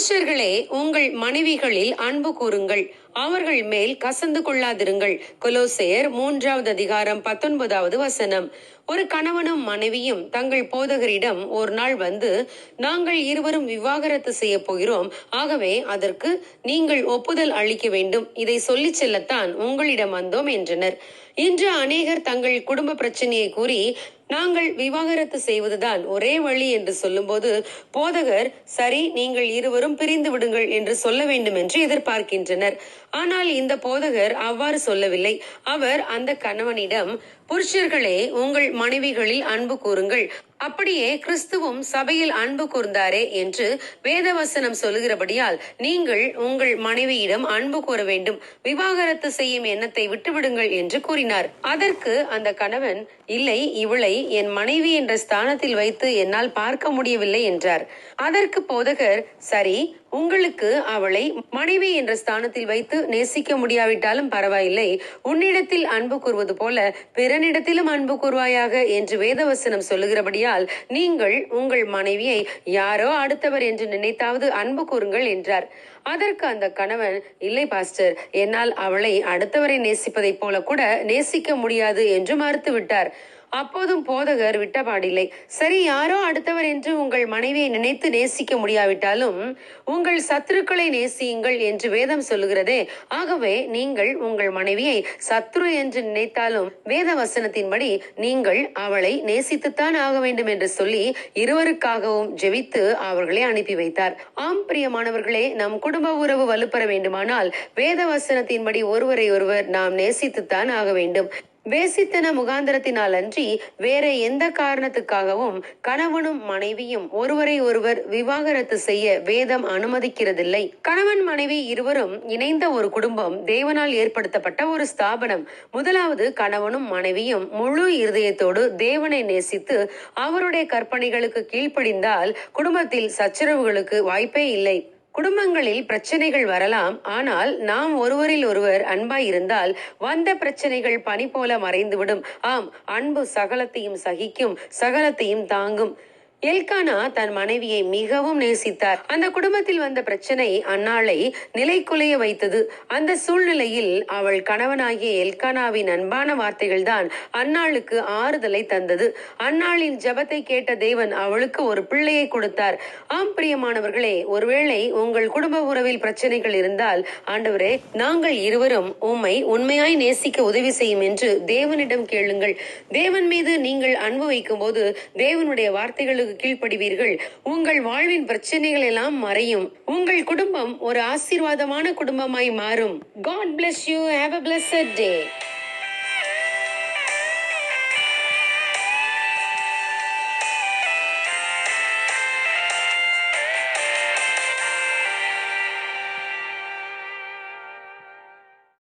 புருஷர்களே உங்கள் மனைவிகளில் அன்பு கூறுங்கள். அவர்கள் மேல் கசந்து கொள்ளாதிருங்கள். கொலோசேயர் மூன்றாவது அதிகாரம் பத்தொன்பதாவது வசனம். ஒரு கணவனும் மனைவியும் தங்கள் போதகரிடம் ஒரு நாள் வந்து நாங்கள் இருவரும் விவாகரத்து செய்ய போகிறோம். ஆகவே அதற்கு நீங்கள் ஒப்புதல் அளிக்க வேண்டும். இதை சொல்லிச் செல்லத்தான் உங்களிடம் வந்தோம் என்றனர். இன்று அநேகர் தங்கள் குடும்ப பிரச்சனையை கூறி நாங்கள் விவாகரத்து செய்வதுதான் ஒரே வழி என்று சொல்லும்போது போதகர் சரி நீங்கள் இருவரும் பிரிந்து விடுங்கள் என்று சொல்ல வேண்டும் என்று எதிர்பார்க்கின்றனர். ஆனால் இந்த போதகர் அவ்வாறு சொல்லவில்லை. அவர் அந்த கணவனிடம் புருஷர்களே உங்கள் மனைவிகளில் அன்பு கூறுங்கள். அப்படியே கிறிஸ்துவும் சபையில் அன்பு கூர்ந்தாரே என்று வேதவசனம் சொல்லுகிறபடியால் நீங்கள் உங்கள் மனைவியிடம் அன்பு கூற வேண்டும். விவாகரத்து செய்யும் எண்ணத்தை விட்டுவிடுங்கள் என்று கூறினார். அதற்கு அந்த கணவன் இல்லை இவளை என் மனைவி என்ற ஸ்தானத்தில் வைத்து என்னால் பார்க்க முடியவில்லை என்றார். அதற்கு போதகர் சரி உங்களுக்கு அவளை மனைவி என்ற ஸ்தானத்தில் வைத்து நேசிக்க முடியாவிட்டாலும் பரவாயில்லை. உன்னிடத்தில் அன்பு கூறுவது போல பிறனிடத்திலும் அன்பு கூறுவாயாக என்று வேதவசனம் சொல்லுகிறபடியால் நீங்கள் உங்கள் மனைவியை யாரோ அடுத்தவர் என்று நினைத்தாவது அன்பு கூறுங்கள் என்றார். அதற்கு அந்த கணவன் இல்லை பாஸ்டர் என்னால் அவளை அடுத்தவரை நேசிப்பதைப் போல கூட நேசிக்க முடியாது என்று மறுத்துவிட்டார். அப்போதும் போதகர் விட்டபாடில்லை. சரி யாரோ அடுத்தவர் என்று உங்கள் மனைவியை நினைத்து நேசிக்க முடியாவிட்டாலும் உங்கள் சத்துருக்களை நேசியுங்கள் என்று வேதம் சொல்லுகிறதே. ஆகவே நீங்கள் உங்கள் மனைவியை சத்ரு என்று நினைத்தாலும் வேத வசனத்தின்படி நீங்கள் அவளை நேசித்துத்தான் ஆக வேண்டும் என்று சொல்லி இருவருக்காகவும் ஜெபித்து அவர்களை அனுப்பி வைத்தார். ஆம் பிரியமானவர்களே நம் குடும்ப உறவு வலுப்பெற வேண்டுமானால் வேத வசனத்தின்படி ஒருவரை ஒருவர் நாம் நேசித்துத்தான் ஆக வேண்டும். வேசித்தன முகாந்திரத்தினால் அன்றி வேற எந்த காரணத்துக்காகவும் கணவனும் மனைவியும் ஒருவரை ஒருவர் விவாகரத்து செய்ய வேதம் அனுமதிக்கிறதில்லை. கணவன் மனைவி இருவரும் இணைந்த ஒரு குடும்பம் தேவனால் ஏற்படுத்தப்பட்ட ஒரு ஸ்தாபனம். முதலாவது கணவனும் மனைவியும் முழு இருதயத்தோடு தேவனை நேசித்து அவருடைய கற்பனைகளுக்கு கீழ்ப்படிந்தால் குடும்பத்தில் சச்சரவுகளுக்கு வாய்ப்பே இல்லை. குடும்பங்களில் பிரச்சனைகள் வரலாம். ஆனால் நாம் ஒருவரில் ஒருவர் அன்பாய் இருந்தால் வந்த பிரச்சனைகள் பனி போல மறைந்துவிடும். ஆம் அன்பு சகலத்தையும் சகிக்கும் சகலத்தையும் தாங்கும். எல்கானா தன் மனைவியை மிகவும் நேசித்தார். அந்த குடும்பத்தில் வந்த பிரச்சனை அன்னாளை நிலைக்குலைய வைத்தது. அந்த சூழ்நிலையில் அவள் கணவனாகிய எல்கானாவின் அன்பான வார்த்தைகள் தான் அன்னாளுக்கு ஆறுதலை தந்தது. அன்னாளின் ஜெபத்தை கேட்ட தேவன் அவளுக்கு ஒரு பிள்ளையை கொடுத்தார். ஆம் பிரியமானவர்களே ஒருவேளை உங்கள் குடும்ப உறவில் பிரச்சனைகள் இருந்தால் ஆண்டவரே நாங்கள் இருவரும் உம்மை உண்மையாய் நேசிக்க உதவி செய்யும் என்று தேவனிடம் கேளுங்கள். தேவன் மீது நீங்கள் அன்பு வைக்கும் போது தேவனுடைய வார்த்தைகளுக்கு கீழ்ப்படிவீர்கள். உங்கள் வாழ்வின் பிரச்சனைகள் எல்லாம் மறையும். உங்கள் குடும்பம் ஒரு ஆசீர்வாதமான குடும்பமாய் மாறும். God bless you have a blessed day